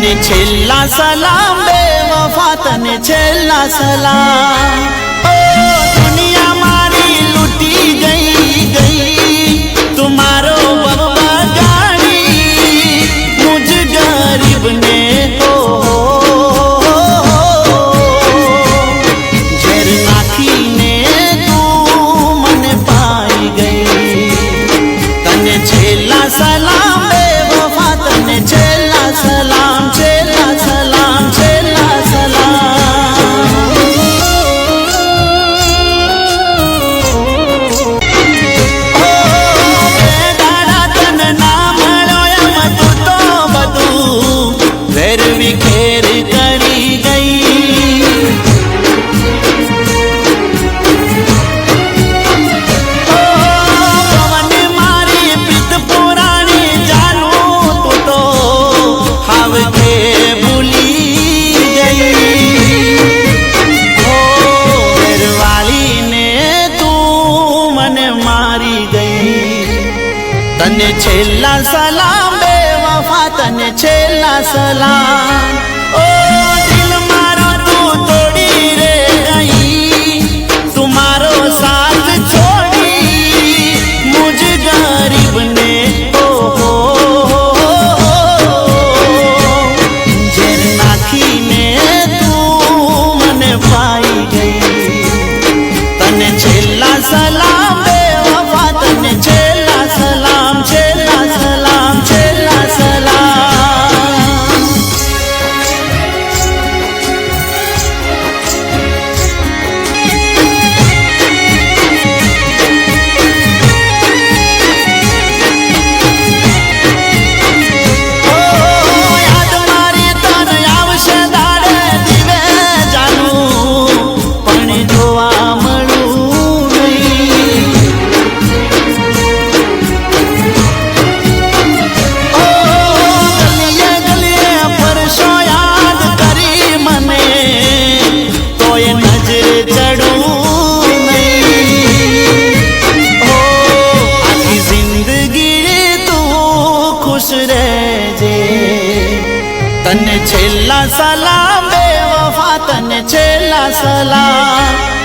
તને છેલ્લા સલામ બે વફા તને છેલ્લા મારી ગઈ. તને છેલ્લા સલામ, બે વફા, તને છેલ્લા સલામ. ઓ દિલ મારા તું તોડી રે ગઈ તું મારો સાથ છોડી. મુજ ગરીબ ને નાખીને તું મને પાઈ ગઈ. તને છેલ્લા સલામ તને છેલ્લા સલામ બે વફા તને છેલ્લા સલામ.